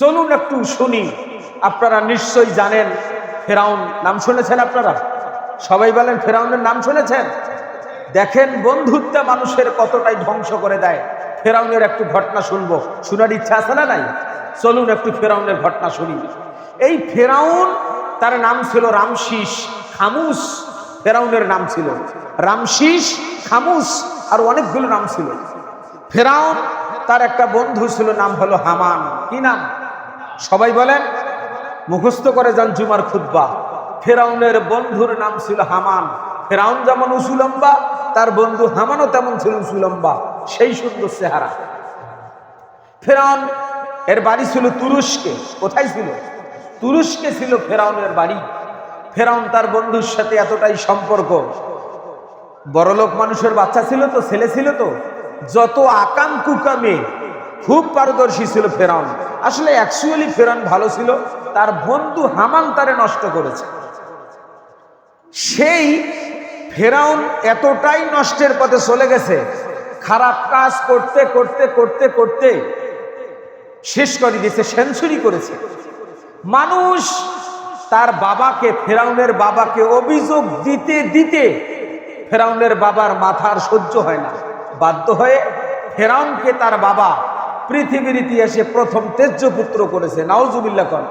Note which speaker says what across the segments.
Speaker 1: চলুন একটু শুনি। আপনারা নিশ্চয়ই জানেন ফেরাউন নাম শুনেছেন আপনারা? সবাই বলেন ফেরাউনের নাম শুনেছেন? দেখেন বন্ধুত্ব মানুষের কতটাই ধ্বংস করে দেয়। ফেরাউনের একটু ঘটনা শুনব। শোনার ইচ্ছা আছে না নাই? চলুন একটু ফেরাউনের ঘটনা শুনি। এই ফেরাউন, তার নাম ছিল রামশিস খামুস। ফেরাউনের নাম ছিল রামশিস খামুস, আর অনেকগুলো নাম ছিল। ফেরাউন, তার একটা বন্ধু ছিল, নাম হলো হামান। কি নাম? সবাই বলেন, মুখস্থ করে যান জুমার খুদ্া ফেরাউনের বন্ধুর নাম ছিল হামান। ফেরাউন যেমন উসুলম্বা, তার বন্ধু হামানও তেমন ছিল উসুলম্বা। সেই সুন্দর চেহারা। ফেরাউন, এর বাড়ি ছিল তুরস্কে। কোথায় ছিল? তুরস্কে ছিল ফেরাউনের বাড়ি। ফেরাউন তার বন্ধুর সাথে এতটাই সম্পর্ক। বড়লোক মানুষের বাচ্চা ছিল তো, ছেলে ছিল তো? যত আকাম কুকামে খুব পারদর্শী ছিল ফেরাউন। আসলে অ্যাকচুয়ালি ফেরাউন ভালো ছিল, তার বন্ধু হামান তারে নষ্ট করেছে। সেই ফেরাউন এতটাই নষ্টের পথে চলে গেছে, খারাপ কাজ করতে করতে করতে করতে শেষ করে দিয়েছে, সেঞ্চুরি করেছে। মানুষ তার বাবাকে, ফেরাউনের বাবাকে অভিযোগ দিতে দিতে ফেরাউনের বাবার মাথার সহ্য হয় না। বাধ্য হয়ে ফেরাউনকে তার বাবা পৃথিবীর ইতিহাসে প্রথম তেজ্যপুত্র করেছে নাওজুবিল্লা কর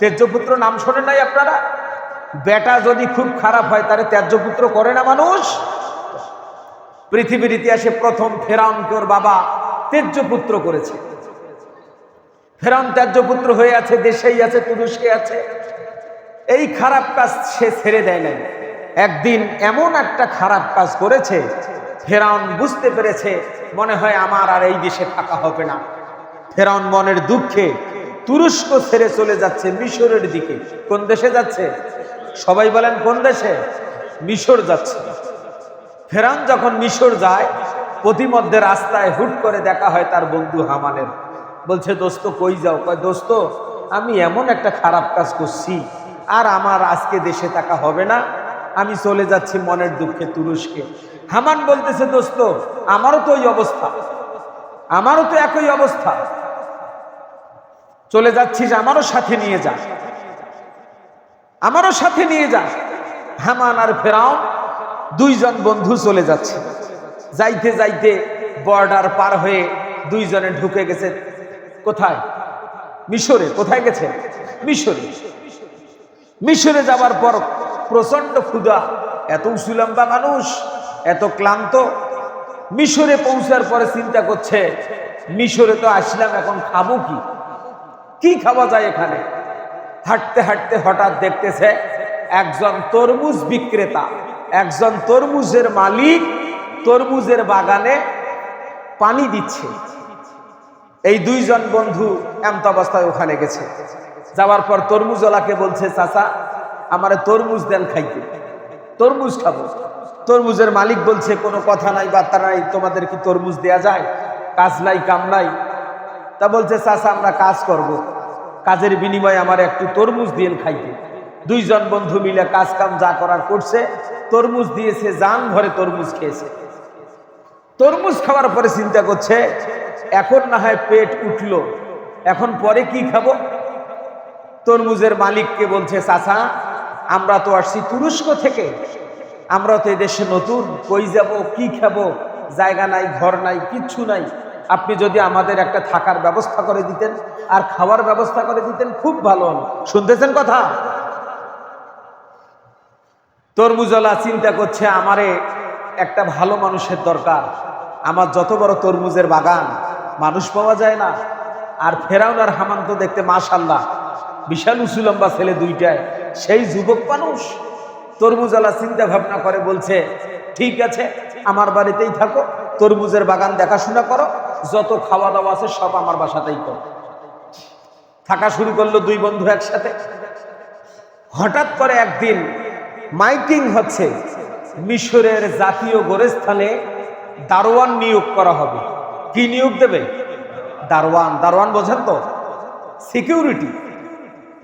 Speaker 1: তেজ্যপুত্র নাম শোনেন নাই আপনারা? বেটা যদি খুব খারাপ হয়, তাহলে ত্যায্যপুত্র করে না মানুষ? পৃথিবীর ইতিহাসে প্রথম ফেরাউনকে ওর বাবা তেজ্যপুত্র করেছে। ফেরাউন ত্যায্যপুত্র হয়ে আছে, দেশেই আছে, তুরস্কে আছে। এই খারাপ কাজ সে ছেড়ে দেয় নাই। একদিন এমন একটা খারাপ কাজ করেছে ফেরাউন বুঝতে পেরেছে, মনে হয় আমার আর এই দেশে থাকা হবে না। ফেরাউন মনের দুঃখে তুরস্ক ছেড়ে চলে যাচ্ছে মিশরের দিকে। কোন দেশে যাচ্ছে? সবাই বলেন কোন দেশে? মিশর যাচ্ছে। ফেরাউন যখন মিশর যায় প্রতিমধ্যে রাস্তায় হুট করে দেখা হয় তার বন্ধু হামানের। বলছে, দোস্ত, কই যাও? কয়, দোস্ত, আমি এমন একটা খারাপ কাজ করছি, আর আমার আজকে দেশে থাকা হবে না আমি চলে যাচ্ছি মনের দুঃখে তুরস্কে। হামান বলতেছে, দোস্ত, আমারও তো ওই অবস্থা। আমারও তো একই অবস্থা। চলে যাচ্ছিস, আমারও সাথে নিয়ে যা। আমারও সাথে নিয়ে যা। হামান আর ফেরাউন দুইজন বন্ধু চলে যাচ্ছে। যাইতে যাইতে বর্ডার পার হয়ে দুইজনে ঢুকে গেছে। কোথায়? মিশরে। কোথায় গেছে? মিশরে। মিশরে যাবার পর প্রচণ্ড ক্ষুধা। এত উসুলম্বা মানুষ, এত ক্লান্ত। মিশরে পৌঁছার পরে চিন্তা করছে, মিশরে তো আসলাম, এখন খাব কি? কি খাওয়া যায় এখানে? হাঁটতে হাঁটতে হঠাৎ দেখতেছে, একজন তরমুজ বিক্রেতা, একজন তরমুজের মালিক তরমুজের বাগানে পানি দিচ্ছে। এই দুইজন বন্ধু এমত অবস্থায় ওখানে গেছে। যাওয়ার পর তরমুজওয়ালাকে বলছে, চাচা আমারে তরমুজ দেন খাইতে। তরমুজ খাব। তরমুজের মালিক বলছে, কোনো কথা নাই, বার্তা নাই, তোমাদের কি তরমুজ দেয়া যায়? কাজ নাই, কাম নাই? তা বলছে, চাচা, আমরা কাজ করব। কাজের বিনিময়ে আমার একটু তরমুজ দিয়ে খাইতে। দুইজন বন্ধু মিলে কাজ কাম যা করার করছে, তরমুজ দিয়েছে জান ভরে তরমুজ খেয়েছে। তরমুজ খাওয়ার পরে চিন্তা করছে, এখন না হয় পেট উঠল, এখন পরে কি খাব? তরমুজের মালিককে বলছে, চাচা আমরা তো আসছি তুরস্ক থেকে। আমরা তো এদেশে নতুন, কই যাব, কি খাব, জায়গা নাই, ঘর নাই, কিচ্ছু নাই। আপনি যদি আমাদের একটা থাকার ব্যবস্থা করে দিতেন আর খাওয়ার ব্যবস্থা করে দিতেন, খুব ভালো শুনতেছেন কথা? তরমুজলা চিন্তা করছে, আমারে একটা ভালো মানুষের দরকার। আমার যত বড় তরমুজের বাগান, মানুষ পাওয়া যায় না। আর ফেরাউন আর হামান তো দেখতে মাশাল্লাহ বিশাল উসুলম্বা ছেলে দুইটায় সেই যুবক মানুষ তরমুজলা চিন্তা ভাবনা করে বলছে, ঠিক আছে, আমার বাড়িতেই থাকো, তরমুজের বাগান দেখাশোনা করো, যত খাওয়া দাওয়া আছে সব আমার বাসাতেই করো। থাকা শুরু করল দুই বন্ধু একসাথে। হঠাৎ করে একদিন মাইকিং হচ্ছে, মিশরের জাতীয় গোরস্থানে দারোয়ান নিয়োগ করা হবে। কি নিয়োগ দেবে? দারোয়ান। দারোয়ান বোঝেন তো? সিকিউরিটি।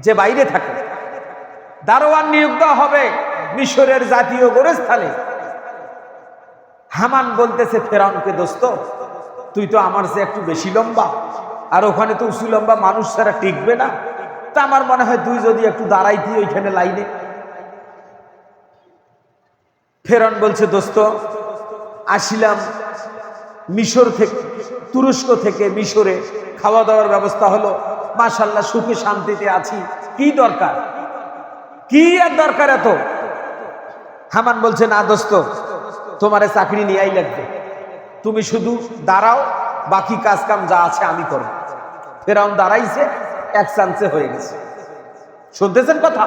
Speaker 1: যে বাইরে থাকে। দারোয়ান নিয়োগ দেওয়া হবে মিশরের জাতীয় গোরস্থানে। হামান বলতেছে, ফেরাউনকে দোস্ত, তুই তো আমার যে একটু বেশি লম্বা। আর ওখানে তো উঁচু লম্বা মানুষ ছাড়া টিকবে না। তা আমার মনে হয় তুই যদি একটু দাঁড়াই দাঁড়াইতি ওইখানে লাইনে। ফেরন বলছে, দোস্ত, আসিলাম মিশর থেকে, তুরস্ক থেকে মিশরে। খাওয়া দাওয়ার ব্যবস্থা হলো মাশাল্লাহ সুখে শান্তিতে আছি। কি দরকার? কি আর দরকার এত? হামান বলছে, না দোস্ত, তোমারে চাকরি নিয়েই লাগবে। তুমি শুধু দাঁড়াও, বাকি কাজ কাম যা আছে আমি করব। ফেরাউন দাঁড়াইছে, এক চান্সে হয়ে গেছে। শুনতেছেন কথা?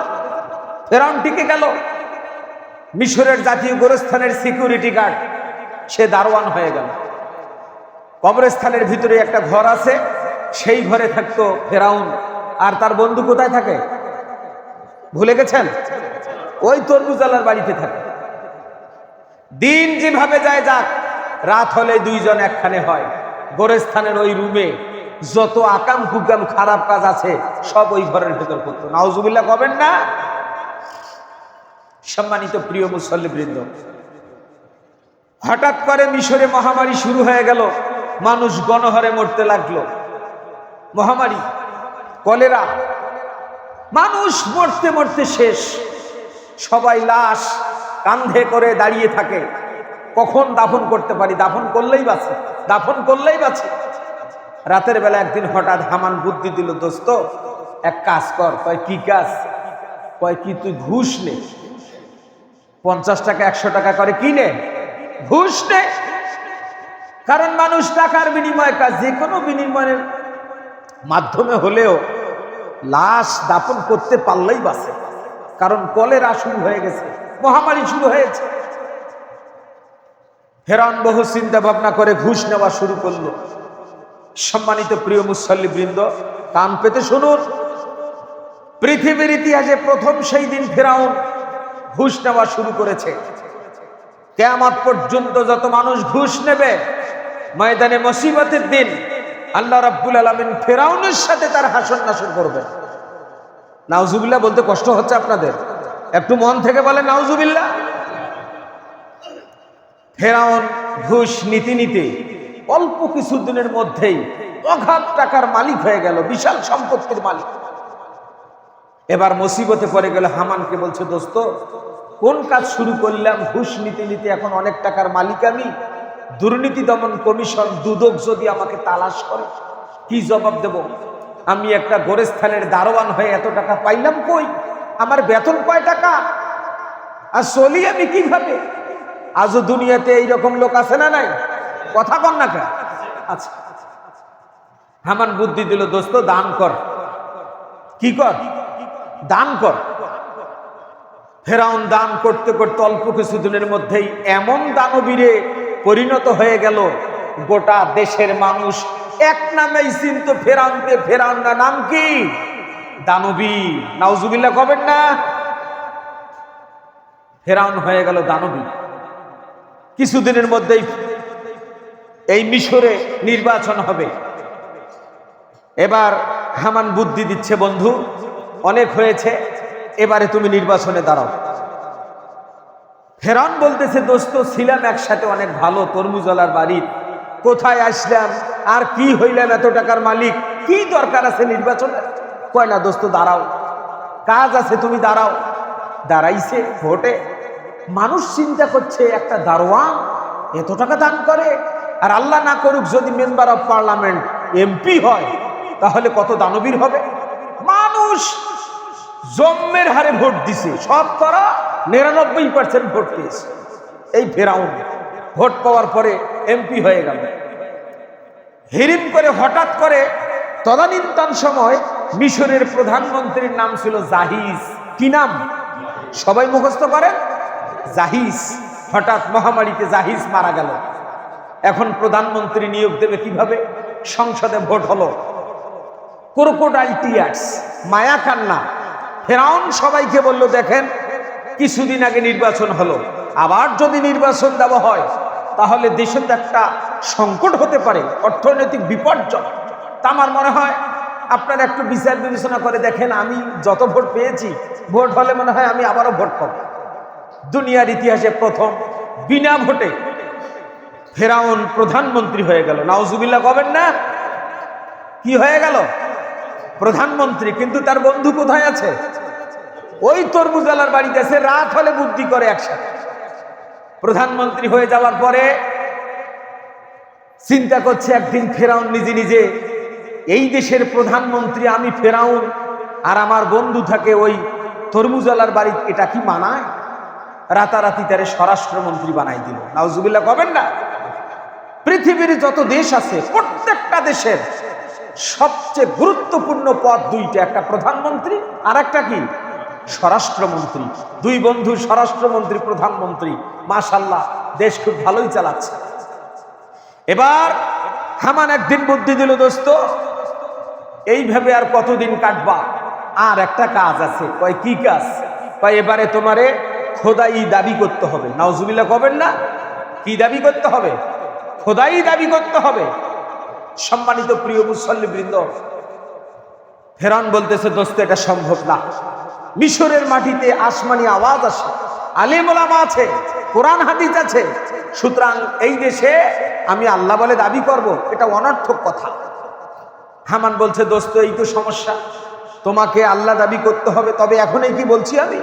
Speaker 1: ফেরাউন টিকে গেল। মিশরের জাতীয় গোরস্থানের সিকিউরিটি গার্ড, সে দারোয়ান হয়ে গেল। কবরস্থানের ভিতরে একটা ঘর আছে সেই ঘরে থাকতো ফেরাউন। আর তার বন্ধু কোথায় থাকে? ভুলে গেছেন? ওই তরমুজালার বাড়িতে থাকে। দিন যেভাবে যায় যাক, রাত হলে দুইজন একখানে হয়। গোরস্থানের ওই রুমে যত আকাম কুকাম খারাপ কাজ আছে, সব ওই ঘরের ভেতর করতো নাউজুবিল্লাহ কবেন না? সম্মানিত প্রিয় মুসল্লিবৃন্দ, হঠাৎ করে মিশরে মহামারী শুরু হয়ে গেল। মানুষ গণহরে মরতে লাগল। মহামারী, কলেরা, মানুষ মরতে মরতে শেষ। সবাই লাশ কান্ধে করে দাঁড়িয়ে থাকে। কখন দাফন করতে পারি? দাফন করলেই বাঁচে। দাফন করলেই বাঁচে। রাতের বেলা একদিন হঠাৎ হামান বুদ্ধি দিল, দোস্ত, এক কাজ কর। কয়, কি কাজ? কয়, কি তুই ঘুষ নে। পঞ্চাশ টাকা, একশো টাকা করে কিনে। ঘুষ নে। কারণ মানুষ টাকার বিনিময় কাজ যে কোনো বিনিময়ের মাধ্যমে হলেও লাশ দাপন করতে পারলেই বাসে কারণ কলেরা শুরু হয়ে গেছে, মহামারী শুরু হয়েছে। হেরান বহু চিন্তা ভাবনা করে ঘুষ নেওয়া শুরু করল। সম্মানিত প্রিয় মুসল্লি বৃন্দ কান পেতে শুনুন। পৃথিবীর ইতিহাসে প্রথম সেই দিন ফেরাউন ঘুষ নেওয়া শুরু করেছে। কেয়ামত পর্যন্ত যত মানুষ ঘুষ নেবে, ময়দানে মসিবতের দিন আল্লাহ রাব্বুল আলমিন ফেরাউনের সাথে তার হাসন নাসন করবেন। নাউজুবিল্লাহ বলতে কষ্ট হচ্ছে আপনাদের। একটু মন থেকে বলে নাউজুবিল্লাহ। ফেরাউন ঘুষ নীতি নীতি অল্প কিছুদিনের মধ্যেই অঘাত টাকার মালিক হয়ে গেল, বিশাল সম্পত্তির মালিক। এবার মুসিবতে পড়ে গেল হামানকে বলছে, দোস্ত, কোন কাজ শুরু করলাম? ঘুষ নীতি নিতে এখন অনেক টাকার মালিক আমি। দুর্নীতি দমন কমিশন দুদক যদি আমাকে তালাশ করে, কি জবাব দেব? আমি একটা গোরস্থানের দারোয়ান হয়ে এত টাকা পাইলাম কই? আমার বেতন কয় টাকা? আর চলি আমি কীভাবে? আজও দুনিয়াতে এইরকম লোক আছে না নাই? কথা কন না কেন? আচ্ছা হামান বুদ্ধি দিল, দোস্ত, দান কর। কি কর? দান কর। ফেরাউন দান করতে করতে অল্প কিছুদিনের মধ্যেই এমন দানবীরে পরিণত হয়ে গেল। গোটা দেশের মানুষ এক নামেই চিন্ত ফেরাউনকে ফেরাউন না নাম কি? দানবী। নাউজুবিল্লাহ, কবেন না? ফেরাউন হয়ে গেল দানবী। কিছুদিনের মধ্যেই এই মিশরে নির্বাচন হবে। এবার হামান বুদ্ধি দিচ্ছে, বন্ধু। অনেক হয়েছে, এবারে তুমি নির্বাচনে দাঁড়াও। ফেরান বলতেছে, দোস্ত, ছিলাম একসাথে অনেক ভালো তরমুজলার বাড়ির কোথায় আসলাম? আর কি হইলাম এত টাকার মালিক? কি দরকার আছে নির্বাচনে? কয়, না, দোস্ত, দাঁড়াও। কাজ আছে, তুমি দাঁড়াও। দাঁড়াইছে ভোটে। মানুষ চিন্তা করছে, একটা দারোয়ান এত টাকা দান করে, আর আল্লাহ না করুক যদি মেম্বার অফ পার্লামেন্ট এমপি হয়, তাহলে কত দানবীর হবে? মানুষ জম্মের হারে ভোট দিছে। সব তারা নিরানব্বই পার্সেন্ট ভোট পেয়েছে। এই ফেরাউন ভোট পাওয়ার পরে এমপি হয়ে গেল। হিরিম করে হঠাৎ করে তদানীন্তন সময় মিশরের প্রধানমন্ত্রীর নাম ছিল জাহিজ কি নাম? সবাই মুখস্থ করেন? জাহিজ হঠাৎ মহামারীতে জাহিজ মারা গেল। এখন প্রধানমন্ত্রী নিয়োগ দেবে কীভাবে? সংসদে ভোট হলো। ক্রোকোডাইল টিয়ার্স মায়া কান্না ফেরাউন সবাইকে বলল, দেখেন, কিছুদিন আগে নির্বাচন হলো। আবার যদি নির্বাচন দেওয়া হয়, তাহলে দেশের একটা সংকট হতে পারে, অর্থনৈতিক বিপর্যয়। তা আমার মনে হয়, আপনারা একটু বিচার বিবেচনা করে দেখেন, আমি যত ভোট পেয়েছি, ভোট হলে মনে হয় আমি আবারও ভোট পাবো। দুনিয়ার ইতিহাসে প্রথম, বিনা ভোটে ফেরাউন প্রধানমন্ত্রী হয়ে গেল। নাউজুবিল্লাহ, কবেন না? কি হয়ে গেল? প্রধানমন্ত্রী, কিন্তু তার বন্ধু কোথায় আছে? ওই তরমুজালার বাড়িতে আছে, রাত হলে বুদ্ধি করে একসাথে। প্রধানমন্ত্রী হয়ে যাওয়ার পরে চিন্তা করছে, একদিন ফেরাউন নিজে নিজে, এই দেশের প্রধানমন্ত্রী আমি ফেরাউন আর আমার বন্ধু থাকে ওই তরমুজালার বাড়ি, এটা কি মানায়? রাতারাতি তারে স্বরাষ্ট্রমন্ত্রী বানাই দিল। নাউজুবিল্লাহ, কবেন না? পৃথিবীর যত দেশ আছে, প্রত্যেকটা দেশের সবচেয়ে গুরুত্বপূর্ণ পদ দুইটা, একটা প্রধানমন্ত্রী আর একটা কি? স্বরাষ্ট্রমন্ত্রী। দুই বন্ধু স্বরাষ্ট্রমন্ত্রী, প্রধানমন্ত্রী। মাশাল্লাহ দেশ খুব ভালোই চালাচ্ছে। এবার হামান একদিন বুদ্ধি দিল, দোস্ত, এইভাবে আর কতদিন কাটবা? আর একটা কাজ আছে। কয়, কি কাজ? কয়, এবারে তোমারে খোদাই দাবি করতে হবে। নাউজুবিল্লাহ কবেন না? কি দাবি করতে হবে? খোদাই দাবি করতে হবে। সম্মানিত প্রিয় মুসল্লি বৃন্দ ফেরান বলতেছে, দোস্ত, এটা সম্ভব না। মিশরের মাটিতে আসমানি আওয়াজ আসে আলিম ওলামা আছে, কোরআন হাদিস আছে। সুতরাং এই দেশে আমি আল্লাহ বলে দাবি করব, এটা অনর্থক কথা। হামান বলছে, দোস্ত, এই তো সমস্যা। তোমাকে আল্লাহ দাবি করতে হবে, তবে এখনই কি বলছি আমি?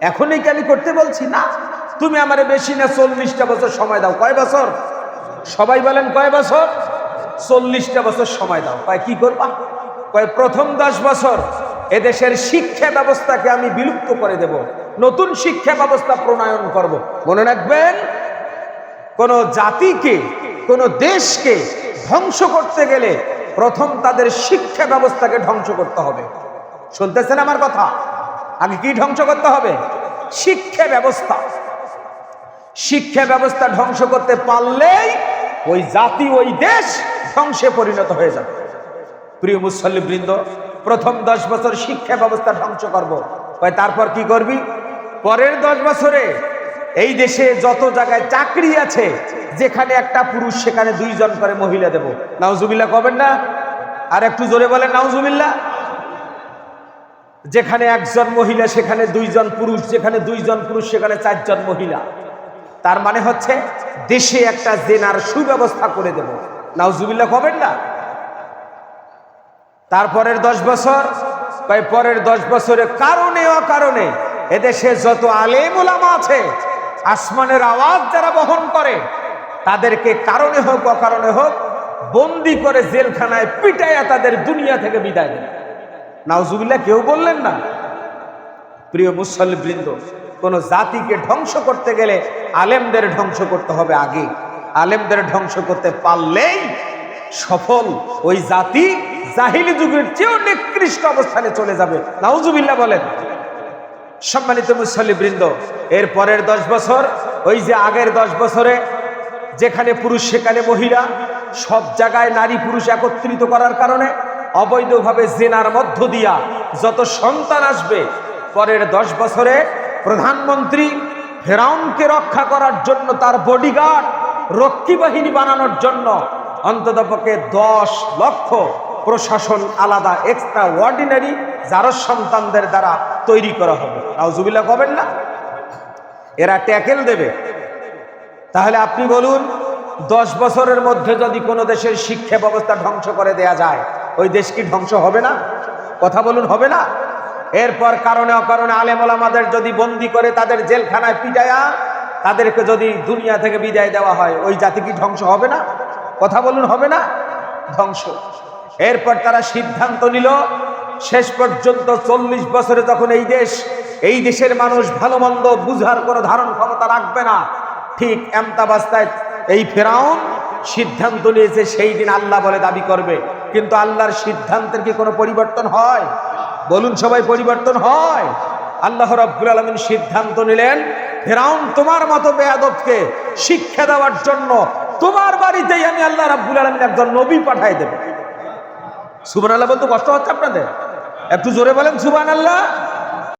Speaker 1: এখনই কি আমি করতে বলছি না। তুমি আমারে বেশি না, চল্লিশটা বছর সময় দাও। কয় বছর? সবাই বলেন, কয় বছর? চল্লিশটা বছর সময় দাও। কয়, কি করবা? কয়, প্রথম দশ বছর এদেশের শিক্ষা ব্যবস্থাকে আমি বিলুপ্ত করে দেব। নতুন শিক্ষা ব্যবস্থা প্রণয়ন করব। মনে রাখবেন, কোন জাতিকে, কোন দেশকে ধ্বংস করতে গেলে প্রথম তাদের শিক্ষা ব্যবস্থাকে ধ্বংস করতে হবে। শুনতেছেন আমার কথা? আগে কি ধ্বংস করতে হবে? শিক্ষা ব্যবস্থা। শিক্ষা ব্যবস্থা ধ্বংস করতে পারলেই ওই জাতি, ওই দেশ ধ্বংসে পরিণত হয়ে যাবে। প্রিয় মুসল্লি বৃন্দ, প্রথম দশ বছর শিক্ষা ব্যবস্থা ধ্বংস করব। কয়, তারপর কি করবি? পরের দশ বছরে এই দেশে যত জায়গায় চাকরি আছে, যেখানে একটা পুরুষ, সেখানে দুইজন করে মহিলা দেব। নাউজুবিল্লাহ কবেন না? আর একটু জোরে বলেন, নাউজুবিল্লাহ। যেখানে একজন মহিলা, সেখানে দুইজন পুরুষ, যেখানে দুইজন পুরুষ, সেখানে চারজন মহিলা। তার মানে হচ্ছে, দেশে একটা জেনার সুব্যবস্থা করে দেব। নাউজুবিল্লাহ কবেন না? তারপরের দশ বছর তাই পরের দশ বছরে কারণে অকারণে এদেশে যত আলেম ওলামা আছে, আসমানের আওয়াজ যারা বহন করে, তাদেরকে কারণে হোক, অকারণে হোক, বন্দি করে জেলখানায় পিটাইয়া তাদের দুনিয়া থেকে বিদায় দেন। নাউজুবিল্লাহ কেউ বললেন না? প্রিয় মুসল্লি বৃন্দ কোন জাতিকে ধ্বংস করতে গেলে আলেমদের ধ্বংস করতে হবে আগে। আলেমদের ধ্বংস করতে পারলেই সফল ওই জাতি জাহিলি যুগের চেয়েও নিকৃষ্ট অবস্থানে চলে যাবে। নাউজুবিল্লাহ বলেন, সম্মানিত মুসল্লি বৃন্দ এর পরের দশ বছর, ওই যে আগের দশ বছরে যেখানে পুরুষ, সেখানে মহিলা, সব জায়গায় নারী পুরুষ একত্রিত করার কারণে অবৈধভাবে জেনার মধ্য দিয়া যত সন্তান আসবে, পরের দশ বছরে প্রধানমন্ত্রী ফেরাউনকে রক্ষা করার জন্য তার বডিগার্ড রক্ষী বাহিনী বানানোর জন্য অন্ততপক্ষে দশ লক্ষ প্রশাসন আলাদা এক্সট্রা অর্ডিনারি যার সন্তানদের দ্বারা তৈরি করা হবে। নাউজুবিল্লাহ কবেন না? এরা ট্যাকেল দেবে। তাহলে আপনি বলুন, দশ বছরের মধ্যে যদি কোনো দেশের শিক্ষা ব্যবস্থা ধ্বংস করে দেয়া যায়, ওই দেশ কি ধ্বংস হবে না? কথা বলুন, হবে না? এরপর কারণে অকারণে আলেমলামাদের যদি বন্দি করে তাদের জেলখানায় পিটায়া তাদেরকে যদি দুনিয়া থেকে বিদায় দেওয়া হয়, ওই জাতি কি ধ্বংস হবে না? কথা বলুন, হবে না? ধ্বংস। এরপর তারা সিদ্ধান্ত নিল, শেষ পর্যন্ত চল্লিশ বছরে যখন এই দেশ, এই দেশের মানুষ ভালো মন্দ বুঝার কোনো ধারণ ক্ষমতা রাখবে না, ঠিক এমতাবাস্তায় এই ফেরাউন সিদ্ধান্ত নিয়েছে, সেই দিন আল্লাহ বলে দাবি করবে। কিন্তু আল্লাহর সিদ্ধান্তের কি কোনো পরিবর্তন হয়? বলুন সবাই, পরিবর্তন হয়? আল্লাহ রব্বুল আলমিন সিদ্ধান্ত নিলেন, ফেরাউন তোমার মতো বেয়াদবকে শিক্ষা দেওয়ার জন্য তোমার বাড়িতেই আমি আল্লাহ রাব্বুল আলমিন একজন নবী পাঠাই দেব। সুবান আল্লাহ বলতে কষ্ট হচ্ছে আপনাদের? একটু জোরে বলেন সুবান আল্লাহ